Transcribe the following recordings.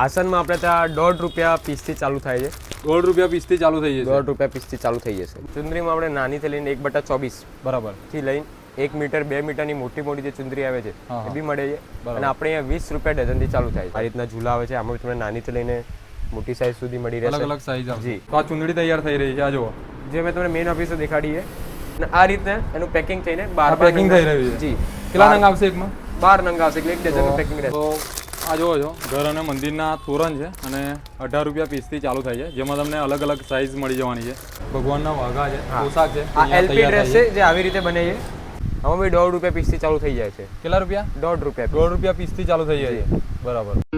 આસનમાં આપણે ત્યાં દોઢ રૂપિયા પીસથી ચાલુ થાય છે. દોઢ રૂપિયા પીસથી ચાલુ થઈ જશે. દોઢ રૂપિયા પીસથી ચાલુ થઈ જશે. ચુંદરીમાં આપણે નાનીથી લઈને એક બટા ચોવીસ બરાબર. થી લઈને એક મીટર બે મીટરની મોટી મોટી જે ચુંદરી આવે છે એ બી મળે છે. અને આપણે અહીંયા વીસ રૂપિયા ડઝનથી ચાલુ થાય છે. આ રીતના ઝૂલા આવે છે. આમાં તમને નાનીથી લઈને મોટી સાઈઝ સુધી મળી અલગ રહેશે. અલગ સાઈઝ જી. તો આ ચુંદડી તૈયાર થઈ રહી છે. આ જુઓ. જે મેં તમને મેઇન ઓફિસે દેખાડીએ અને આ રીતે એનું પેકિંગ થઈને બાર પેકિંગ થઈ રહ્યું છે. જી. કેટલા નંગ આવશે એકમાં? બાર નંગ આવશે એટલે એક ડઝન પેકિંગ રહેશે. આ જોવો છો ઘર અને મંદિરના તોરણ છે અને અઢાર રૂપિયા પીસથી ચાલુ થાય છે જેમાં તમને અલગ અલગ સાઈઝ મળી જવાની છે. ભગવાનના વાઘા છે પોશાક છે આ એલપી ડ્રેસ છે જે આવી રીતે બને છે. આમાં બી દોઢ રૂપિયા પીસથી ચાલુ થઈ જાય છે. છે. કેટલા રૂપિયા? દોઢ રૂપિયા દોઢ રૂપિયા પીસથી ચાલુ થઈ જાય છે. બરાબર.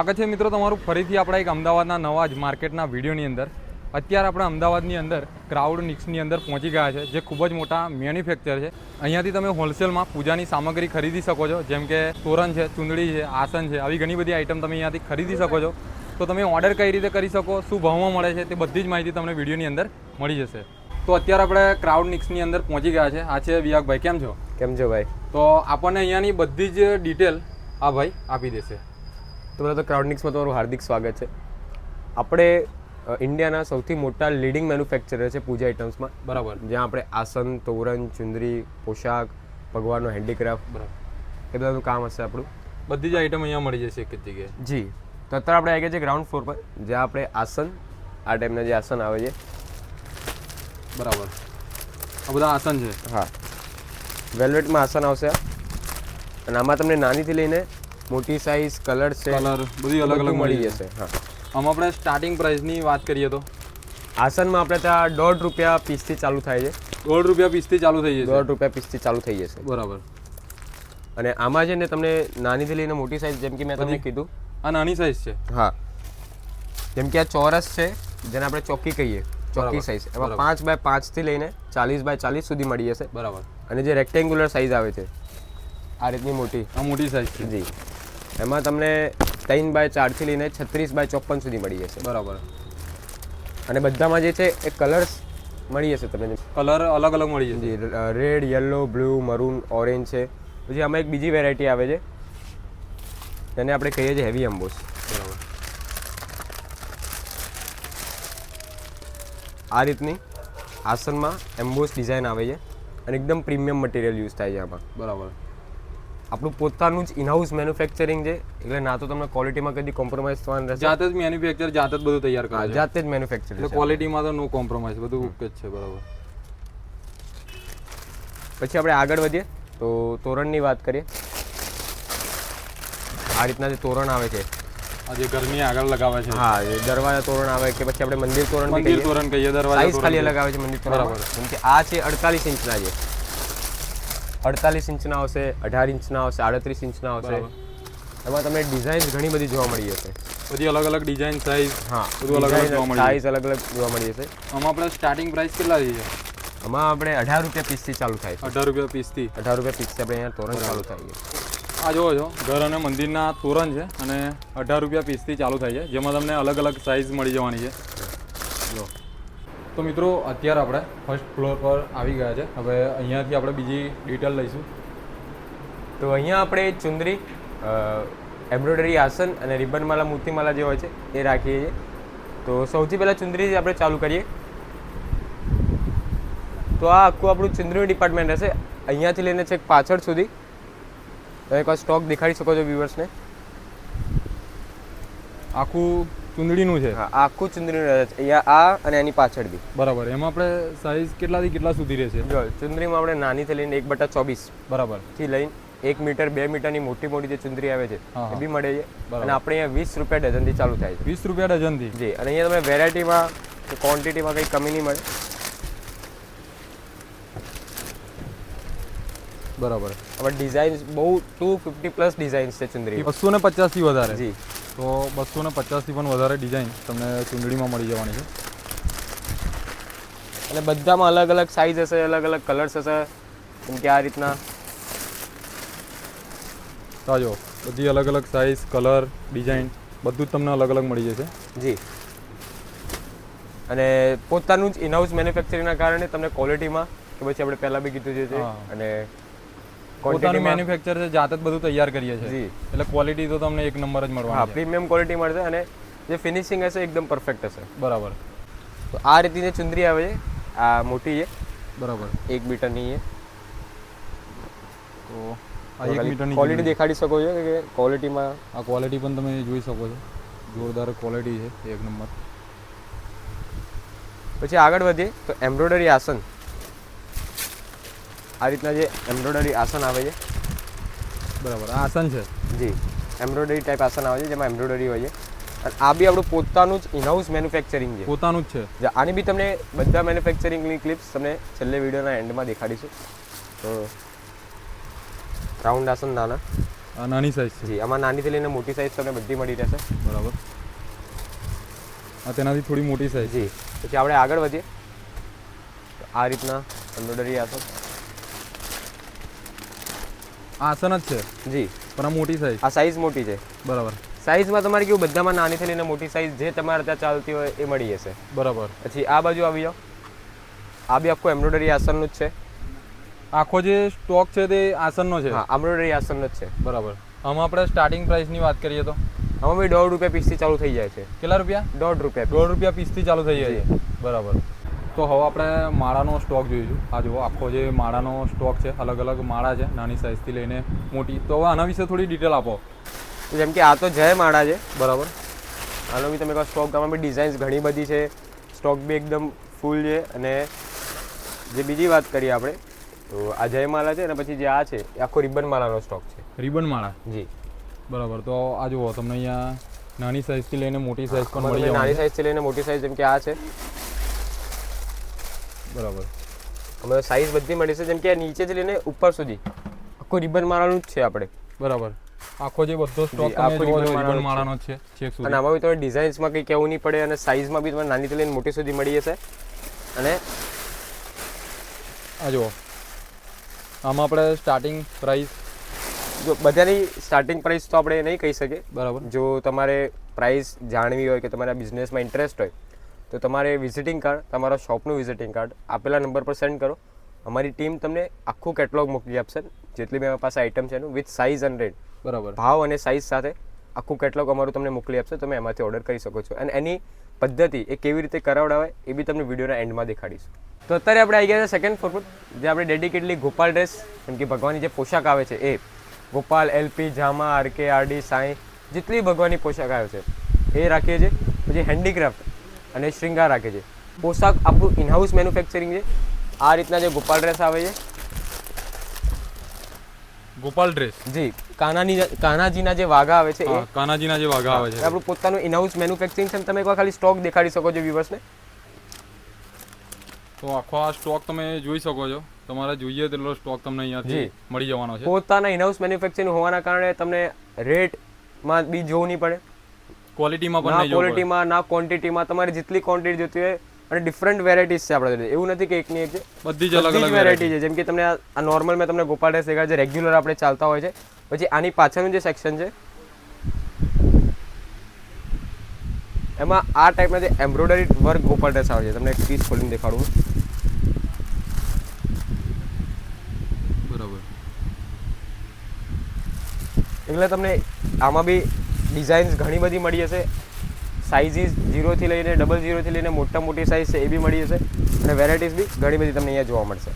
સ્વાગત છે મિત્રો તમારું ફરીથી આપણા એક અમદાવાદના નવા જ માર્કેટના વિડીયોની અંદર. અત્યારે આપણે અમદાવાદની અંદર ક્રાઉડ નિક્સની અંદર પહોંચી ગયા છે જે ખૂબ જ મોટા મેન્યુફેક્ચર છે. અહીંયાથી તમે હોલસેલમાં પૂજાની સામગ્રી ખરીદી શકો છો જેમ કે તોરણ છે ચૂંદડી છે આસન છે આવી ઘણી બધી આઇટમ તમે અહીંયાથી ખરીદી શકો છો. તો તમે ઓર્ડર કઈ રીતે કરી શકો શું ભાવમાં મળે છે તે બધી જ માહિતી તમને વિડીયોની અંદર મળી જશે. તો અત્યારે આપણે ક્રાઉડ નિક્સની અંદર પહોંચી ગયા છે. આ છે વિયાગભાઈ કેમ છો? કેમ છો ભાઈ? તો આપણને અહીંયાની બધી જ ડિટેલ આ ભાઈ આપી દેશે. તો બધા તો ક્રાઉડનિક્સમાં તમારું હાર્દિક સ્વાગત છે. આપણે ઇન્ડિયાના સૌથી મોટા લીડિંગ મેન્યુફેક્ચરર છે પૂજા આઇટમ્સમાં બરાબર. જ્યાં આપણે આસન તોરણ ચુંદરી પોશાક ભગવાનનો હેન્ડીક્રાફ્ટ બરાબર. એ બધાનું કામ હશે આપણું. બધી જ આઈટમ અહીંયા મળી જશે એક જ જગ્યાએ. જી. તો અત્યારે આપણે આવી ગયા છે ગ્રાઉન્ડ ફ્લોર પર જ્યાં આપણે આસન આ ટાઈપના જે આસન આવે છે. બરાબર. આ બધા આસન છે. હા. વેલ્વેટમાં આસન આવશે. અને આમાં તમને નાનીથી લઈને મોટી સાઇઝ કલર છે. કલર બધી અલગ અલગ મળી જશે હા. આમાં આપણે સ્ટાર્ટિંગ પ્રાઇસની વાત કરીએ તો? આસનમાં આપણે ત્યાં દોઢ રૂપિયા પીસથી ચાલુ થાય છે. દોઢ રૂપિયા પીસથી ચાલુ થઈ જશે? દોઢ રૂપિયા પીસથી ચાલુ થઈ જશે. બરાબર. અને આમાં છે ને તમને નાનીથી લઈને મોટી સાઈઝ જેમ કે મેં તમને કીધું. આ નાની સાઈઝ છે? હા. જેમ કે આ ચોરસ છે જેને આપણે ચોકી કહીએ. ચોકી સાઇઝ સાઈઝ એમાં પાંચ બાય પાંચથી લઈને ચાલીસ બાય ચાલીસ સુધી મળી જશે. બરાબર. અને જે રેક્ટેન્ગ્યુલર સાઈઝ આવે છે આ રીતની મોટી. આ મોટી સાઈઝ છે. જી. એમાં તમને ત્રણ બાય ચારથી લઈને છત્રીસ બાય ચોપન સુધી મળી જશે. બરાબર. અને બધામાં જે છે એ કલર્સ મળી જશે તમને. કલર અલગ અલગ મળી જશે. Red yellow blue maroon orange છે. પછી આમાં એક બીજી વેરાયટી આવે છે. તેને આપણે કહીએ છીએ હેવી એમ્બોસ બરાબર. આ રીતની આસનમાં એમ્બોસ ડિઝાઇન આવે છે. અને એકદમ પ્રીમિયમ મટીરિયલ યુઝ થાય છે આમાં. બરાબર. આપણું પોતાનું જ ઇનહાઉસ મેન્યુફેક્ચરિંગ છે. એટલે ના તો તમને ક્વોલિટીમાં કદી કોમ્પ્રોમાઇઝ થવાનું રહેશે. જાતે જ મેન્યુફેક્ચર જાતે જ બધું તૈયાર કરે જાતે જ મેન્યુફેક્ચર એટલે ક્વોલિટીમાં તો નો કોમ્પ્રોમાઇઝ બધું ઓકે જ છે બરાબર. પછી આપણે આગળ વધીએ તો તોરણની વાત કરીએ. આ રીતના જે તોરણ આવે છે. આ જે ઘરની આગળ લગાવે છે. હા એ દરવાજા તોરણ આવે કે પછી આપણે મંદિર તોરણ મંદિર તોરણ કહીએ દરવાજા સાઈઝ ખાલી લગાવે છે મંદિર તોરણ. બરાબર. કેમ કે આ છે અડતાલીસ ઇંચના છે અડતાલીસ ઇંચના આવશે અઢાર ઇંચના આવશે આડત્રીસ ઇંચના આવશે. એમાં તમને ડિઝાઇન ઘણી બધી જોવા મળી જશે બધી અલગ અલગ ડિઝાઇન સાઇઝ હા બધું અલગ અલગ જોવા મળી સાઈઝ અલગ અલગ જોવા મળી જશે આમાં આપણે સ્ટાર્ટિંગ પ્રાઇસ કેટલા છે? આમાં આપણે અઢાર રૂપિયા પીસથી ચાલુ થાય છે. અઢાર રૂપિયા પીસથી. અઢાર રૂપિયા પીસથી આપણે અહીંયા તોરણ ચાલુ થાય છે. આ જોવો છો ઘર અને મંદિરના તોરણ છે અને અઢાર રૂપિયા પીસથી ચાલુ થાય છે જેમાં તમને અલગ અલગ સાઇઝ મળી જવાની છે. તો મિત્રો અત્યારે આપણે ફર્સ્ટ ફ્લોર પર આવી ગયા છે. હવે અહીંયાથી આપણે બીજી ડિટેલ લઈશું. તો અહીંયા આપણે ચુંદરી એમ્બ્રોઇડરી આસન અને રિબનમાલા મૂર્તિમાલા જે હોય છે એ રાખીએ છીએ. તો સૌથી પહેલાં ચુંદરીથી આપણે ચાલુ કરીએ. તો આ આખું આપણું ચુંદરીનું ડિપાર્ટમેન્ટ હશે અહીંયાથી લઈને છેક પાછળ સુધી. તમે એકવાર સ્ટોક દેખાડી શકો છો વ્યુઅર્સને આખું ચૂંદડીનું છે? આખું ચુંદડીનું રહે છે. અહીંયા આ અને એની પાછળ બી. બરાબર. એમાં આપણે સાઇઝ કેટલાથી કેટલા સુધી રહેશે જો ચુંદરીમાં આપણે નાનીથી લઈને એક બટા ચોવીસ બરાબર. થી લઈને એક મીટર બે મીટરની મોટી મોટી જે ચુંદરી આવે છે એ બી મળે છે. અને આપણે અહીંયા વીસ રૂપિયા ડઝનથી ચાલુ થાય છે. વીસ રૂપિયા ડઝનથી? જી અને અહીંયા તમે વેરાયટીમાં ક્વોન્ટિટીમાં કંઈ કમી નહીં મળે. બરાબર. હવે ડિઝાઇન્સ બહુ ટુ ફિફ્ટી પ્લસ ડિઝાઇન્સ છે ચુંદરી બસો ને પચાસથી વધારે? જી. તો બસો ને પચાસથી પણ વધારે ડિઝાઇન તમને ચૂંદડીમાં મળી જવાની છે. અને બધામાં અલગ અલગ સાઇઝ હશે અલગ અલગ કલર્સ હશે કેમ કે આ રીતના. સાજો બધી અલગ અલગ સાઇઝ કલર ડિઝાઇન બધું જ તમને અલગ અલગ મળી જશે. જી. અને પોતાનું જ ઇનહાઉસ મેન્યુફેક્ચરિંગના કારણે તમને ક્વોલિટીમાં કે પછી આપણે પહેલાં બી કીધું છે અને પોતાનું મેન્યુફેક્ચર છે જાતે જ બધું તૈયાર કરીએ છીએ. એટલે ક્વોલિટી તો તમને એક નંબર જ હા મળવાની છે. પ્રીમિયમ ક્વોલિટી મળશે અને જે ફિનિશિંગ હશે એકદમ પરફેક્ટ હશે. બરાબર. તો આ રીતની જે ચુંદરી આવે છે આ મોટી છે. બરાબર. એક મીટરની છે. તો આ એક મીટરની ક્વોલિટી દેખાડી શકો છો કે ક્વોલિટીમાં આ ક્વોલિટી પણ તમે જોઈ શકો છો. જોરદાર ક્વોલિટી છે એક નંબર. પછી આગળ વધીએ તો એમ્બ્રોઇડરી આસન. આ રીતના જે એમ્બ્રોઇડરી આસન આવે છે. બરાબર આસન છે? જી એમ્બ્રોઇડરી ટાઈપ આસન આવે છે જેમાં એમ્બ્રોઇડરી હોય છે. આ બી આપણું પોતાનું જ ઇનહાઉસ મેન્યુફેક્ચરિંગ છે. પોતાનું જ છે. આની બી તમને બધા મેન્યુફેક્ચરિંગની ક્લિપ્સ તમને છેલ્લે વિડીયોના એન્ડમાં દેખાડીશું. તો રાઉન્ડ આસન નાના. નાની સાઈઝ છે. જી આમાં નાનીથી લઈને મોટી સાઇઝ તમને બધી મળી રહેશે. બરાબર. આ તેનાથી થોડી મોટી સાઈઝ જી પછી આપણે આગળ વધીએ. આ રીતના એમ્બ્રોઇડરી આસન. આસન જ છે? જી. પણ આ મોટી સાઈઝ આ સાઇઝ મોટી છે. બરાબર. સાઇઝમાં તમારે કેવું બધામાં નાની લઈને મોટી સાઇઝ જે તમારે ત્યાં ચાલતી હોય એ મળી જશે. બરાબર. પછી આ બાજુ આવી જાઓ. આ બી આખું એમ્બ્રોઇડરી આસનનું જ છે. આખો જે સ્ટોક છે તે આસનનો છે? હા એમ્બ્રોઇડરી આસનનો જ છે. બરાબર. આમાં આપણે સ્ટાર્ટિંગ પ્રાઇસની વાત કરીએ તો? આમાં બી દોઢ રૂપિયા પીસથી ચાલુ થઈ જાય છે. કેટલા રૂપિયા? દોઢ રૂપિયા દોઢ રૂપિયા પીસથી ચાલુ થઈ જાય છે. બરાબર. તો હવે આપણે માળાનો સ્ટોક જોઈશું. આ જુઓ આખો જે માળાનો સ્ટોક છે અલગ અલગ માળા છે નાની સાઇઝથી લઈને મોટી. તો હવે આના વિશે થોડી ડિટેલ આપો. જેમ કે આ તો જય માળા છે બરાબર? આનો બી તમે કહો સ્ટોક આમાં બી ડિઝાઇન્સ ઘણી બધી છે. સ્ટોક બી એકદમ ફૂલ છે. અને જે બીજી વાત કરીએ આપણે તો આ જય માળા છે અને પછી જે આ છે એ આખો રિબન માળાનો સ્ટોક છે. રિબન માળા? જી. બરાબર. તો આ જુઓ તમને અહીંયા નાની સાઇઝથી લઈને મોટી સાઇઝ પણ મળી નાની સાઇઝથી લઈને મોટી સાઇઝ જેમ કે આ છે બરાબર. અમે સાઇઝ બધી મળી છે જેમ કે નીચેથી લઈને ઉપર સુધી. આખો રિબન મારવાનું જ છે આપણે. બરાબર. આખો જે બધો સ્ટોક આખો રિબન મારવાનો છે ચેક સુધી અને આમાં બી તમને ડિઝાઇન્સમાં કંઈ કહેવું નહીં પડે અને સાઇઝમાં બી તમને નાનીથી લઈને મોટી સુધી મળી જશે. અને આ જુઓ. આમાં આપણે સ્ટાર્ટિંગ પ્રાઇસ જો બધાની સ્ટાર્ટિંગ પ્રાઇસ તો આપણે નહીં કહી શકીએ. બરાબર. જો તમારે પ્રાઇસ જાણવી હોય કે તમારા બિઝનેસમાં ઇન્ટરેસ્ટ હોય તો તમારે વિઝિટિંગ કાર્ડ તમારા શોપનું વિઝિટિંગ કાર્ડ આપેલા નંબર પર સેન્ડ કરો. અમારી ટીમ તમને આખું કેટલોગ મોકલી આપશે. જેટલી બી પાસે આઇટમ છે એનું વિથ સાઇઝ એન્ડ રેટ બરાબર. ભાવ અને સાઇઝ સાથે આખું કેટલોગ અમારું તમને મોકલી આપશે. તમે એમાંથી ઓર્ડર કરી શકો છો. અને એની પદ્ધતિ એ કેવી રીતે કરાવડાવે એ બી તમને વિડીયોના એન્ડમાં દેખાડીશું. તો અત્યારે આપણે આવી ગયા છે સેકન્ડ ફોર જે આપણે ડેડિકેટલી ગોપાલ ડ્રેસ જેમ કે ભગવાનની જે પોશાક આવે છે એ ગોપાલ એલપી જામા આરકે આરડી સાંઈ જેટલી ભગવાનની પોશાક આવે છે એ રાખીએ છીએ. પછી હેન્ડીક્રાફ્ટ અને શ્રૃંગાર રાખે છે. પોશાક આપણું ઇનહાઉસ મેન્યુફેક્ચરિંગ છે. આ રીતના જે ગોપાલ ડ્રેસ આવે છે. ગોપાલ ડ્રેસ જી કાનાની કાનાજીના જે વાઘા આવે છે એ. કાનાજીના જે વાઘા આવે છે. આપણું પોતાનું ઇનહાઉસ મેન્યુફેક્ચરિંગ છે તમે એકવાર ખાલી સ્ટોક દેખાડી શકો છો વ્યુવર્સને તો આખો આ સ્ટોક તમે જોઈ શકો છો. તમારે જોઈએ તેટલો સ્ટોક તમને અહીંયાથી મળી જવાનો છે. પોતાના ઇનહાઉસ મેન્યુફેક્ચરિંગ હોવાના કારણે તમને રેટમાં બી જોવું નહીં પડે. ક્વોલિટીમાં પણ ના ક્વોલિટીમાં ના ક્વોન્ટિટીમાં તમારે જેટલી ક્વોન્ટિટી જોતી હોય અને ડિફરન્ટ વેરાયટીઝ છે આપણે એવું નથી કે એકની એક છે. બધી જ અલગ અલગ વેરાયટી છે. જેમ કે તમને આ- નોર્મલ મેં તમને ગોપાલ ડ્રેસ દેખાડે જે રેગ્યુલર આપણે ચાલતા હોય છે પછી આની પાછળનું જે સેક્શન છે એમાં આ ટાઈપના જે એમ્બ્રોઇડરી વર્ક ગોપાલ ડ્રેસ આવે છે. તમને એક પીસ ખોલીને દેખાડું. એટલે તમને આમાં બી ડિઝાઇન્સ ઘણી બધી મળી જશે સાઇઝીસ ઝીરોથી લઈને ડબલ ઝીરોથી લઈને મોટા મોટી સાઇઝ છે એ બી મળી જશે અને વેરાયટીઝ બી ઘણી બધી તમને અહીંયા જોવા મળશે.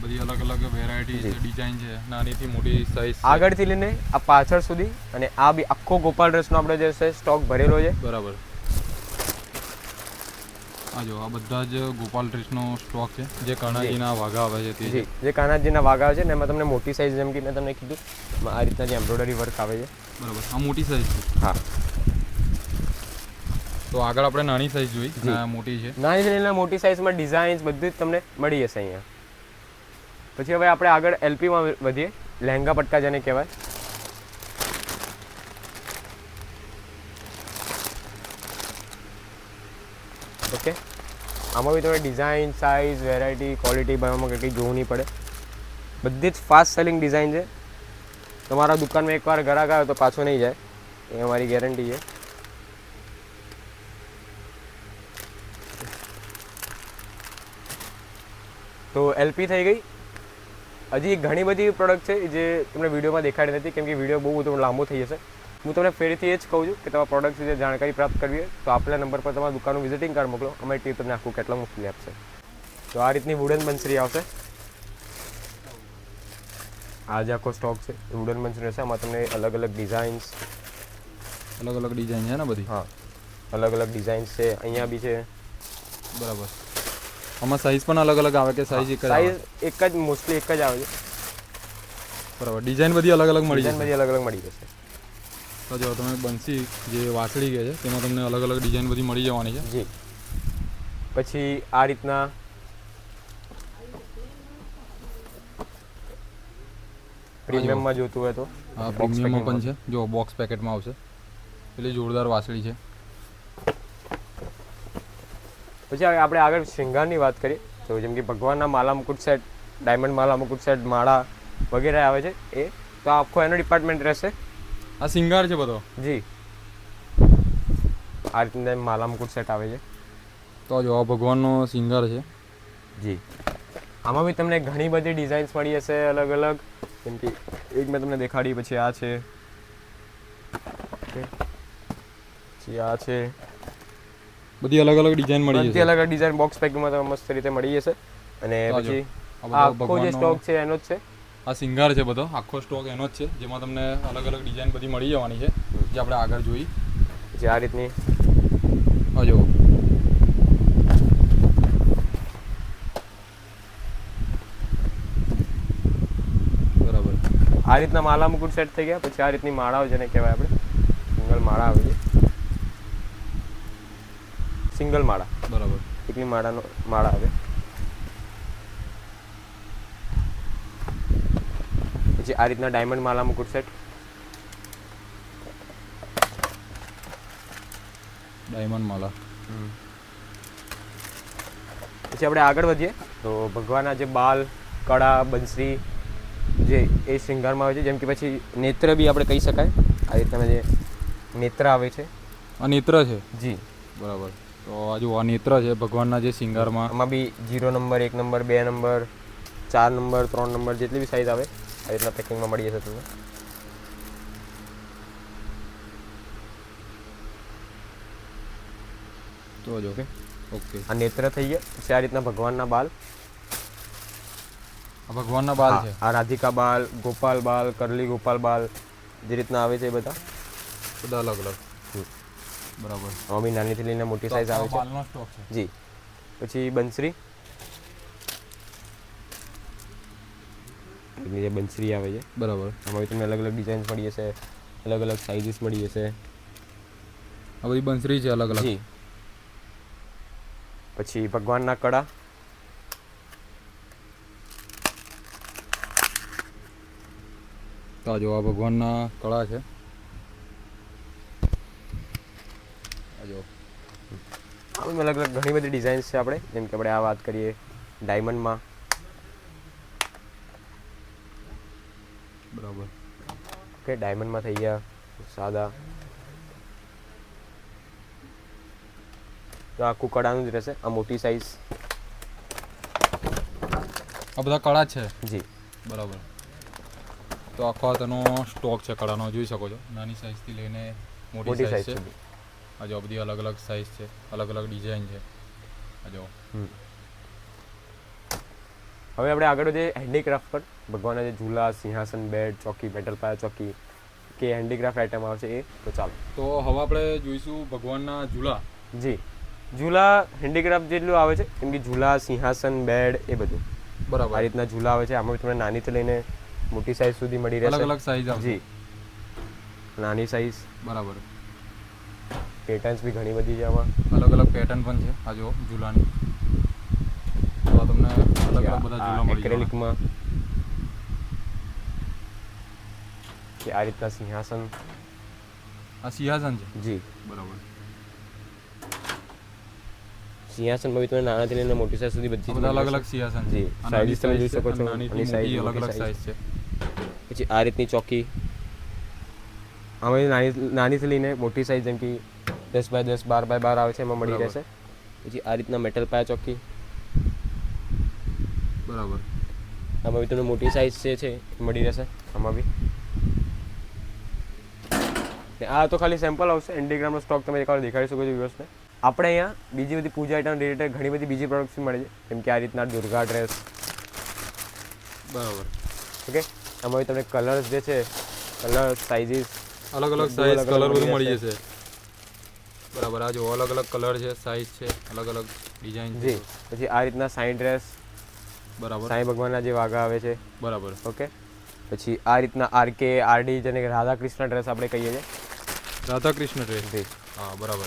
બધી અલગ અલગ વેરાયટી છે ડિઝાઇન છે નાનીથી મોટી સાઈઝ આગળથી લઈને આ પાછળ સુધી અને આ બી આખો ગોપાલ ડ્રેસનો આપણે જે છે સ્ટોક ભરેલો છે. બરાબર. આ જો આ બધા જ ગોપાલ ડ્રેસનો સ્ટોક છે જે કાનાજીના વાઘા આવે છે તે. જે કાનાજીના વાઘા આવે છે ને એમાં તમને મોટી સાઇઝ જેમ કે મેં તમને કીધું આ રીતના જે એમ્બ્રોઇડરી વર્ક આવે છે. બરાબર આ મોટી સાઈઝ છે. હા. તો આગળ આપણે નાની સાઈઝ જોઈ મોટી છે. નાની સાઈઝ મોટી સાઈઝમાં ડિઝાઇન્સ બધું જ તમને મળી જશે અહીંયા. પછી હવે આપણે આગળ એલપીમાં વધીએ લહેંગા પટકા જેને કહેવાય ઓકે આમાં બી તમે ડિઝાઇન સાઇઝ વેરાયટી ક્વોલિટી બનાવવામાં કેટલી જોવું નહીં પડે. બધી જ ફાસ્ટ સેલિંગ ડિઝાઇન છે. તમારા દુકાનમાં એકવાર ગ્રાહક આવે તો પાછો નહીં જાય. એ અમારી ગેરંટી છે. તો એલપી થઈ ગઈ. હજી ઘણી બધી પ્રોડક્ટ છે જે તમને વિડીયોમાં દેખાડી નથી, કેમ કે વીડિયો બહુ બધો લાંબો થઈ જશે. હું તમને ફરીથી એ જ કહું છું કે તમારા પ્રોડક્ટ વિશે જાણકારી પ્રાપ્ત કરવી હોય તો આપેલા નંબર પર તમારા દુકાનનું વિઝિટિંગ કાર્ડ મોકલો. અમારી ટીમ તમને આખું કેટલા મોકલી આપશે. તો આ રીતની વુડન બંસરી આવશે. આ જે આખો સ્ટોક છે. વુડન બંસરી હશે. આમાં તમને અલગ અલગ ડિઝાઇન્સ અલગ અલગ ડિઝાઇન છે ને બધી? હા. અલગ અલગ ડિઝાઇન્સ છે. અહીંયા બી છે. બરાબર. આમાં સાઈઝ પણ અલગ અલગ આવે કે સાઈઝ એક જ સાઈઝ એક જ મોસ્ટલી એક જ આવે છે. બરાબર. ડિઝાઇન બધી અલગ અલગ મળી જાય બધી અલગ અલગ મળી જશે. તો જો તમે બંસી જે વાસળી કહે છે તેમાં તમને અલગ અલગ ડિઝાઇન બધી મળી જવાની છે. જી. પછી આ રીતના પ્રીમિયમમાં જોતું હોય તો? હા પ્રીમિયમમાં પણ છે. જો બોક્સ પેકેટમાં આવશે. એટલે જોરદાર વાસળી છે. પછી આપણે આગળ શૃંગારની વાત કરીએ. તો જેમ કે ભગવાનના માલા મુકુટ સેટ ડાયમંડ માલા મુકુટ સેટ માળા વગેરે આવે છે એ તો આખો એનો ડિપાર્ટમેન્ટ રહેશે. આ સિંગાર છે બધો. જી. આ રીતના માલા મુકુટ સેટ આવે છે. તો જો આ ભગવાનનો સિંગાર છે. જી. આમાં બી તમને ઘણી બધી ડિઝાઇન્સ મળી હશે અલગ અલગ. જેમ કે એક મેં તમને દેખાડી પછી આ છે. પછી આ છે. બધી અલગ અલગ ડિઝાઇન મળી જશે અલગ અલગ ડિઝાઇન બોક્સ પેકમાં તમને મસ્ત રીતે મળી જશે અને પછી આખો જે સ્ટોક છે એનો જ છે. આ સિંગાર છે બધો આખો સ્ટોક એનો જ છે જેમાં તમને અલગ અલગ ડિઝાઇન બધી મળી જવાની છે જે આપણે આગળ જોઈ. જે આ રીતની. હજો બરાબર. આ રીતના માલા મુકુટ સેટ થઈ ગયા પછી આ રીતની માળાઓ જેને કહેવાય આપણે સિંગલ માળા આવે છે સિંગલ માળા. બરાબર. એકની માળાનો માળા આવે. પછી આ રીતના ડાયમંડ માલા મુકુટ સેટ ડાયમંડ માલા પછી આપણે આગળ વધીએ. તો ભગવાનના જે બાલ કળા બંસરી જે એ શૃંગારમાં આવે છે જેમ કે પછી નેત્ર બી આપણે કહી શકાય. આ રીતના જે નેત્ર આવે છે. આ નેત્ર છે? જી. બરાબર. તો આ જો આ નેત્ર છે ભગવાનના જે સિંગારમાં એમાં બી જીરો નંબર એક નંબર બે નંબર ચાર નંબર ત્રણ નંબર જેટલી બી સાઇઝ આવે. આ રીતના પેકિંગમાં મળી જશે તમને. તો જ ઓકે ઓકે આ નેત્ર થઈ ગયા. પછી આ રીતના ભગવાનના બાલ. આ ભગવાનના બાલ છે? આ રાધિકા બાલ ગોપાલ બાલ કરલી ગોપાલ બાલ જે રીતના આવે છે એ બધા. બધા અલગ અલગ. બરાબર. અમી નાનીથી લઈને મોટી સાઈઝ આવે છે. જી. પછી બંસરી. એની જે બંસરી આવે છે. બરાબર. આમાં તમને અલગ અલગ ડિઝાઇન્સ મળી જશે અલગ અલગ સાઇઝીસ મળી જશે આ બધી બંસરી છે અલગ અલગ પછી ભગવાનના કડા તો જો આ ભગવાનના કળા છે. આ જો. અલગ અલગ ઘણી બધી ડિઝાઇન્સ છે આપણે. જેમ કે આપણે આ વાત કરીએ ડાયમંડમાં બરાબર. ઓકે ડાયમંડમાં થઈ ગયા સાદા. તો આખું કળાનું જ રહેશે આ મોટી સાઈઝ આ બધા કળા છે? જી. બરાબર. તો આખો તેનો સ્ટોક છે કળાનો જોઈ શકો છો. નાની સાઇઝથી લઈને મોટી સાઈઝ છે. આ જો બધી અલગ અલગ સાઇઝ છે અલગ અલગ ડિઝાઇન છે. આ જો. હવે આપણે આગળ જે હેન્ડીક્રાફ્ટ પર. ભગવાનના જે ઝૂલા સિંહાસન બેડ ચોકી મેટલ પાયા ચોકી કે હેન્ડીક્રાફ્ટ આઈટમ આવશે એ તો ચાલો. તો હવે આપણે જોઈશું ભગવાનના ઝૂલા. જી. ઝૂલા હેન્ડીક્રાફ્ટ જેટલું આવે છે કેમ કે ઝૂલા સિંહાસન બેડ એ બધું. બરાબર. આ રીતના ઝૂલા આવે છે. આમાં તમને નાની નાનીથી લઈને મોટી સાઈઝ સુધી મળી અલગ રહેશે. અલગ સાઈઝ આવશે જી. નાની સાઈઝ બરાબર. પેટર્ન્સ બી ઘણી બધી છે આમાં. અલગ અલગ પેટર્ન પણ છે આ જો ઝૂલાની. તો તમને અલગ અલગ બધા ઝૂલા મળી. એક્રેલિકમાં કે આ રીતના સિંહાસન. આ સિંહાસન છે? જી. બરાબર. સિંહાસનમાં બી તમે નાનાથી લઈને મોટી સાઈઝ સુધી બધી બધા અલગ અલગ સિંહાસન જી, નાની તમે જોઈ શકો છો. નાનીથી આની અલગ અલગ size. છે. પછી આ રીતની ચોકી. આમાં નાની નાનીથી લઈને મોટી સાઈઝ જેમ કે દસ બાય દસ બાર બાય બાર આવે છે એમાં મળી રહેશે. પછી આ રીતના મેટલ પાયા ચોકી. બરાબર. આમાં બી તમને મોટી સાઈઝ જે છે મળી રહેશે આમાં બી. આ તો ખાલી સેમ્પલ આવશે એન્ડીગ્રામનો સ્ટોક તમે એકવાર દેખાડી શકો છો વ્યુઅર્સને આપણે અહીંયા બીજી બધી પૂજા આઈટમ રિલેટેડ ઘણી બધી બીજી પ્રોડક્ટ્સ મળે છે જેમ કે આ રીતના દુર્ગા ડ્રેસ બરાબર. ઓકે આમાં તમને કલર્સ જે છે કલર સાઇઝીસ અલગ અલગ સાઇઝ કલર બધું મળી જશે. બરાબર આ જો અલગ અલગ કલર છે સાઇઝ છે અલગ અલગ ડિઝાઇન છે. જી પછી આ રીતના સાઇન ડ્રેસ બરાબર. સાંઈ ભગવાનના જે વાઘા આવે છે. બરાબર. ઓકે? પછી આ રીતના આરકે આરડી જેને કે રાધા કૃષ્ણ ડ્રેસ આપણે કહીએ છીએ. રાધા કૃષ્ણ ટ્રેન હા બરાબર.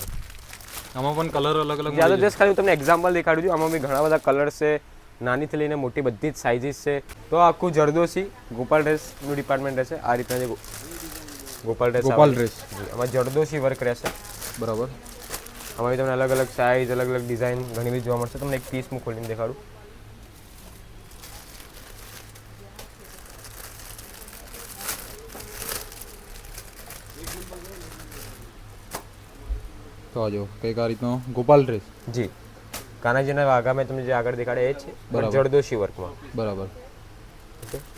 આમાં પણ કલર અલગ અલગ જ્યાં જસ્ટ ખાલી તમને એક્ઝામ્પલ દેખાડું છું. આમાં બી ઘણા બધા કલર્સ છે. નાનીથી લઈને મોટી બધી જ સાઇઝીસ છે. તો આખું જરદોશી ગોપાલ ડ્રેસનું ડિપાર્ટમેન્ટ રહેશે. આ રીતના જે ગોપાલ ડ્રેસ ગોપાલ ડ્રેસ આમાં જરદોશી વર્ક રહેશે. બરાબર. આમાં તમને અલગ અલગ સાઇઝ અલગ અલગ ડિઝાઇન ઘણી બધી જોવા મળશે. તમને એક પીસ હું ખોલીને દેખાડું. તો આજો કંઈક આ રીતનો ગોપાલ ડ્રેસ જી. કાનાજીના વાઘા મેં તમને જે આગળ દેખાડે એ છે બરાબર. જરદોશી વર્કમાં. બરાબર.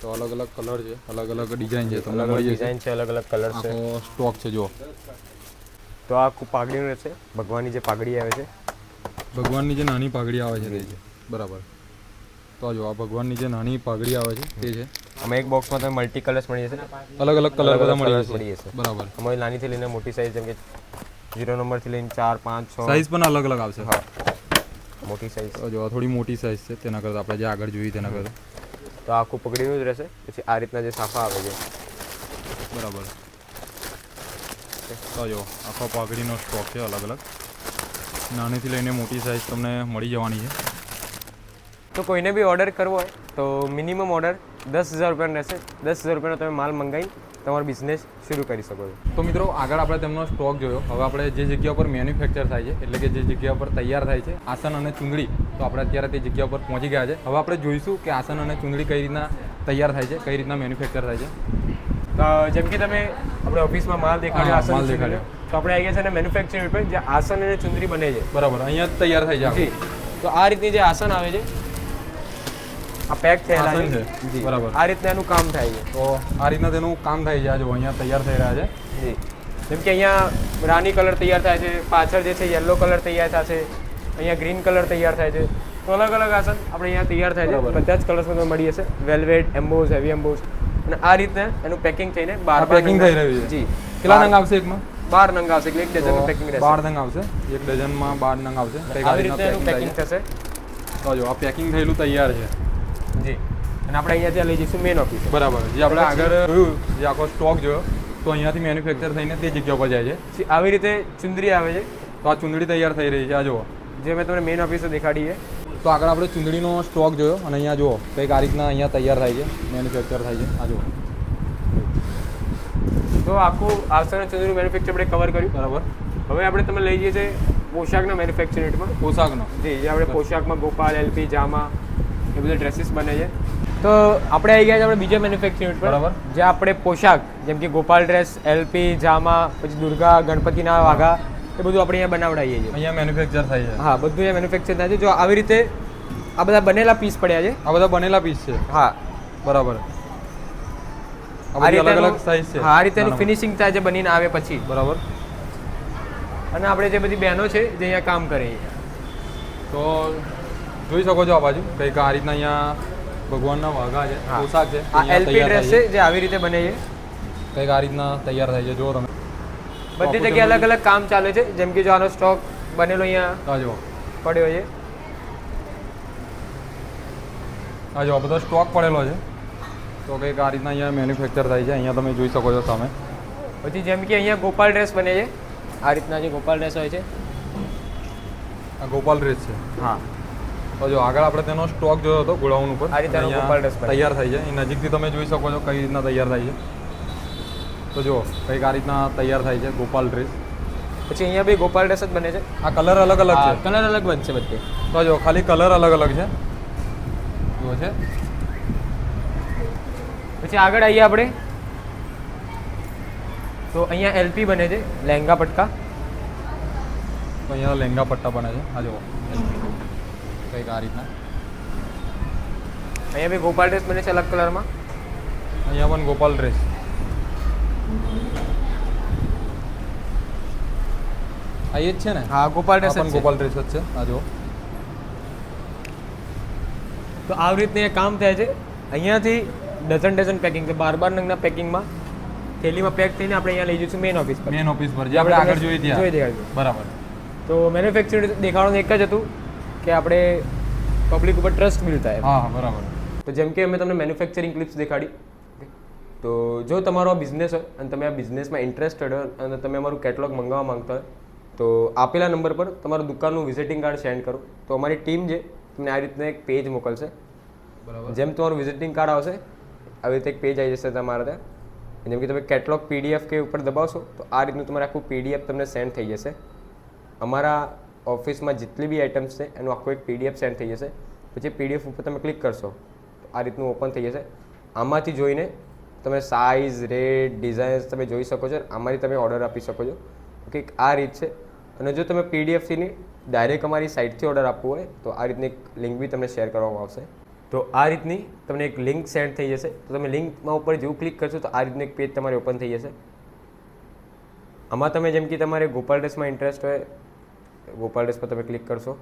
તો અલગ અલગ કલર છે અલગ અલગ ડિઝાઇન છે તમને અલગ અલગ ડિઝાઇન છે અલગ અલગ કલર છે. સ્ટોક છે જો તો આ પાઘડીનું રહેશે ભગવાનની જે પાઘડી આવે છે. ભગવાનની જે નાની પાઘડી આવે છે તે છે. બરાબર. તો જો આ ભગવાનની જે નાની પાઘડી આવે છે તે છે. અમે એક બોક્સમાં તમે મલ્ટી કલર્સ મળી જશે અલગ અલગ કલર બધા મળી જશે. બરાબર. અમારી નાનીથી લઈને મોટી સાઈઝ જેમ કે ઝીરો નંબરથી લઈને ચાર પાંચ છ. સાઈઝ પણ અલગ અલગ આવશે. હા. મોટી સાઈઝ જો થોડી મોટી સાઈઝ છે તેના કરતાં આપણે જે આગળ જોઈએ તેના કરતાં. તો આખું પકડીનું જ રહેશે. પછી આ રીતના જે સાફા આવે છે. બરાબર. તો જો આખો પાઘડીનો સ્ટોક છે અલગ અલગ. નાનીથી લઈને મોટી સાઈઝ તમને મળી જવાની છે. તો કોઈને બી ઓર્ડર કરવો હોય તો મિનિમમ ઓર્ડર દસ હજાર રૂપિયાનો રહેશે. દસ હજાર રૂપિયાનો તમે માલ મંગાવી તમારો બિઝનેસ શરૂ કરી શકો છો. તો મિત્રો આગળ આપણે તેમનો સ્ટોક જોયો. હવે આપણે જે જગ્યા પર મેન્યુફેક્ચર થાય છે એટલે કે જે જગ્યા પર તૈયાર થાય છે આસન અને ચૂંદડી તો આપણે અત્યારે તે જગ્યા પર પહોંચી ગયા છે. હવે આપણે જોઈશું કે આસન અને ચૂંદડી કઈ રીતના તૈયાર થાય છે કઈ રીતના મેન્યુફેક્ચર થાય છે. જેમ કે તમે આપણે ઓફિસમાં માલ દેખાડ્યો આસન દેખાડ્યો. તો આપણે આવી ગયા છે ને મેન્યુફેક્ચરિંગ પર જે આસન અને ચુંદરી બને છે. બરાબર અહીંયા તૈયાર થાય છે તો આ રીતની જે આસન આવે છે આ પેક થયેલા છે. બરાબર. આ રીતના એનું કામ થાય છે. તો આ રીતના તેનું કામ થાય છે. આ જો અહીંયા તૈયાર થઈ રહ્યા છે. જી. જેમ કે અહીંયા રાની કલર તૈયાર થાય છે પાછળ જે છે યલો કલર તૈયાર થાય છે અહીંયા ગ્રીન કલર તૈયાર થાય છે. તો અલગ અલગ આસન આપણે અહીંયા તૈયાર થાય છે. બધા જ કલર્સમાં તમને મળી જશે. વેલ્વેટ એમ્બોઝ હેવી એમ્બોઝ અને આ રીતના એનું પેકિંગ થઈને બાર નંગ- થઈ રહ્યું છે. જી. કેટલા નંગ આવશે એકમાં? બાર નંગ આવશે એટલે એક ડઝન પેકિંગ રહેશે. બાર નંગ આવશે. એક ડઝનમાં બાર નંગ આવશે. આ આવી રીતે પેકિંગ થશે. તો જો આ પેકિંગ થયેલું તૈયાર છે. અને આપણે અહીંયાથી ત્યાં લઈ જઈશું મેન ઓફિસ બરાબર. જે આપણે આગળ જોયું જે આખો સ્ટોક જોયો તો અહીંયાથી મેન્યુફેક્ચર થઈને તે જગ્યા પર જાય છે. આવી રીતે ચુંદડી આવે છે. તો આ ચુંદડી તૈયાર થઈ રહી છે. આ જુઓ. જે મેં તમને મેન ઓફિસે દેખાડી છે તો આગળ આપણે ચુંદડીનો સ્ટોક જોયો અને અહીંયા જુઓ કંઈક આ રીતના અહીંયા તૈયાર થાય છે મેન્યુફેક્ચર થાય છે. આ જુઓ. તો આખું આસન અને મેન્યુફેક્ચર આપણે કવર કર્યું. બરાબર. હવે આપણે તમે લઈ જઈએ છીએ પોશાકના મેન્યુફેક્ચર યુનિટમાં પોશાકનો. જી જે આપણે પોશાકમાં ગોપાલ એલપી જામા એ બધા ડ્રેસીસ બને છે. તો આપણે આવી ગયા છે આપણે બીજા મેન્યુફેક્ચર યુનિટ બરાબર. જે આપણે પોશાક જેમ કે ગોપાલ ડ્રેસ એલપી જામા પછી દુર્ગા ગણપતિના વાઘા એ બધું આપણે અહીંયા બનાવડાવીએ છીએ. અહીંયા મેન્યુફેક્ચર થાય છે. હા બધું અહીંયા મેન્યુફેક્ચર થાય છે. જો આવી રીતે આ બધા બનેલા પીસ પડ્યા છે. આ બધા બનેલા પીસ છે. હા. બરાબર. આ રીતે અલગ છે. હા આ ફિનિશિંગ થાય છે બનીને આવે પછી. બરાબર. અને આપણે જે બધી બહેનો છે જે અહીંયા કામ કરે છે. તો જોઈ શકો છો આ બાજુ. કંઈક આ રીતના અહીંયા ભગવાનના વાઘા છે પોશાક છે આ એલપી ડ્રેસ છે જે આવી રીતે બને છે? કંઈક આ રીતના તૈયાર થાય છે જો તમે બધી જગ્યાએ અલગ અલગ કામ ચાલે છે જેમ કે જો આનો સ્ટોક બનેલો અહીંયા જુઓ. પડ્યો છે. આ જો બધો સ્ટોક પડેલો છે. તો કંઈક આ રીતના અહીંયા મેન્યુફેક્ચર થાય છે અહીંયા તમે જોઈ શકો છો સામે. પછી જેમ કે અહીંયા ગોપાલ ડ્રેસ બને છે આ રીતના જે ગોપાલ ડ્રેસ હોય છે. આ ગોપાલ ડ્રેસ છે. હા. તો જો આગળ આપણે તેનો સ્ટોક જોયો હતો ગોડાઉન ઉપર આ રીતે અહીંયા ડ્રેસ તૈયાર થાય છે. એ નજીકથી તમે જોઈ શકો છો કઈ રીતના તૈયાર થાય છે. તો જો કંઈક આ રીતના તૈયાર થાય છે ગોપાલ ડ્રેસ પછી અહીંયા બી ગોપાલ ડ્રેસ જ બને છે? આ કલર અલગ અલગ છે. કલર અલગ બનશે બધે. તો જો ખાલી કલર અલગ અલગ છે. જો છે. પછી આગળ આવીએ આપણે. તો અહીંયા એલપી બને છે લહેંગા પટકા તો અહીંયા લેંગા પટ્ટા બને છે. આ જુઓ. કંઈક આ રીતના. અહીંયા બી ગોપાલ ડ્રેસ બને છે અલગ કલરમાં? અહીંયા પણ ગોપાલ ડ્રેસ. આ એ જ છે ને? હા ગોપાલ ડ્રેસ પણ ગોપાલ ડ્રેસ જ છે. આ જો તો આવી રીતને કામ થાય છે. અહીંયાથી ડઝન ડઝન પેકિંગ છે. બાર બાર નંગના પેકિંગમાં થેલીમાં પેક થઈને આપણે અહીંયા લઈ જઈશું મેન ઓફિસ પર. મેન ઓફિસ પર. જે આપણે આગળ જોઈ જોઈ ત્યાં દેખાડજો બરાબર. તો મેન્યુફેક્ચરિંગ દેખાડવાનું એક જ હતું. કે આપણે પબ્લિક ઉપર ટ્રસ્ટ બિલ્ડ થાય હા બરાબર. તો જેમ કે અમે તમને મેન્યુફેક્ચરિંગ ક્લિપ્સ દેખાડી. તો જો તમારો બિઝનેસ હોય અને તમે આ બિઝનેસમાં ઇન્ટરેસ્ટેડ હોય અને તમે અમારું કેટલોગ મંગાવવા માંગતા હોય તો આપેલા નંબર પર તમારું દુકાનનું વિઝિટિંગ કાર્ડ સેન્ડ કરો. તો અમારી ટીમ છે તમને આ રીતના એક પેજ મોકલશે. બરાબર. જેમ તમારું વિઝિટિંગ કાર્ડ આવશે આવી રીતે એક પેજ આવી જશે તમારા ત્યાં. જેમ કે તમે કેટલોગ પીડીએફ કે ઉપર દબાવશો તો આ રીતનું તમારે આખું પીડીએફ તમને સેન્ડ થઈ જશે. અમારા ઓફિસમાં જેટલી બી આઇટમ્સ છે, એનું આખું એક પીડીએફ સેન્ડ થઈ જશે. પછી પીડીએફ ઉપર તમે ક્લિક કરશો. આ રીતનું ઓપન થઈ જશે. આમાંથી જોઈને તમે સાઇઝ રેટ ડિઝાઇન્સ તમે જોઈ શકો છો. આમાંથી તમે ઓર્ડર આપી શકો છો. ઓકે આ રીત છે. અને જો તમે પીડીએફસીની ડાયરેક્ટ અમારી સાઇટથી ઓર્ડર આપવો હોય, તો આ રીતની એક લિંક બી તમને શેર કરવામાં આવશે. તો આ રીતની તમને એક લિંક સેન્ડ થઈ જશે. તો તમે લિંકમાં ઉપર જેવું ક્લિક કરશો, તો આ રીતનું એક પેજ તમારે ઓપન થઈ જશે. આમાં તમે જેમ કે તમારે ગોપાલ ડ્રેસમાં ઇન્ટરેસ્ટ હોય ગોપાલ ડ્રેસ પર તમે ક્લિક કરશો.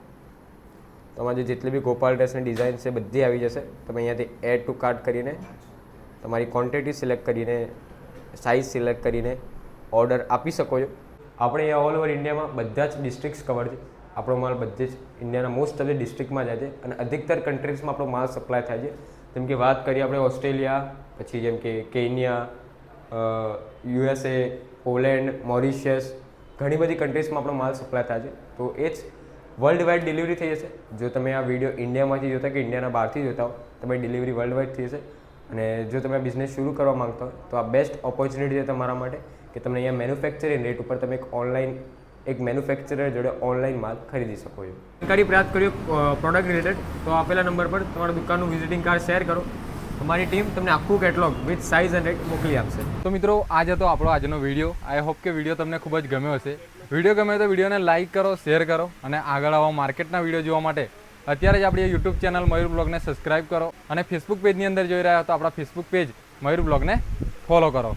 તમારી જેટલી બી ગોપાલ ડ્રેસની ડિઝાઇન છે, બધી આવી જશે. તમે અહીંયાથી એડ ટુ કાર્ટ કરીને તમારી ક્વોન્ટિટી સિલેક્ટ કરીને સાઇઝ સિલેક્ટ કરીને ઓર્ડર આપી શકો છો. આપણે અહીંયા ઓલ ઓવર ઇન્ડિયામાં બધા જ ડિસ્ટ્રિક્ટ્સ કવર છે. આપણો માલ બધે જ ઇન્ડિયાના મોસ્ટ ઓફ ધ ડિસ્ટ્રિક્ટમાં જાય છે અને અધિકતર કન્ટ્રીઝમાં આપણો માલ સપ્લાય થાય છે. જેમ કે વાત કરીએ આપણે ઓસ્ટ્રેલિયા, પછી જેમ કે કેન્યા યુએસએ પોલેન્ડ, મોરિશિયસ ઘણી બધી કન્ટ્રીઝમાં આપણો માલ સપ્લાય થાય છે. તો એ જ વર્લ્ડ વાઇડ ડિલિવરી થઈ જશે. જો તમે આ વીડિયો ઇન્ડિયામાંથી જોતા કે ઇન્ડિયાના બહારથી જોતા હો તમારી ડિલિવરી વર્લ્ડ વાઇડ થઈ જશે. અને જો તમે બિઝનેસ શરૂ કરવા માંગતા હોય, તો આ બેસ્ટ ઓપોર્ચ્યુનિટી છે તમારા માટે કે તમને અહીંયા મેન્યુફેક્ચરિંગ રેટ ઉપર તમે એક ઓનલાઈન એક મેન્યુફેક્ચરર જોડે ઓનલાઈન માલ ખરીદી શકો છો. જાણકારી પ્રાપ્ત કર્યો પ્રોડક્ટ રિલેટેડ તો આપેલા નંબર પર તમારા દુકાનનું વિઝિટિંગ કાર્ડ શેર કરો. અમારી ટીમ તમને આખું catalogue with size and rate મોકલી આપશે. તો મિત્રો આ જ હતો આપણો આજનો વીડિયો આઈ હોપ કે વીડિયો તમને ખૂબ જ ગમ્યો હશે. વીડિયો ગમે તો વિડીયોને લાઇક કરો શેર કરો અને આગળ આવા માર્કેટના વીડિયો જોવા માટે. અત્યારે જ આપણી યુટ્યુબ ચેનલ મયુર બ્લોગને સબસ્ક્રાઇબ કરો અને ફેસબુક પેજની અંદર જોઈ રહ્યા તો આપણા ફેસબુક પેજ મયુર બ્લોગને ફોલો કરો.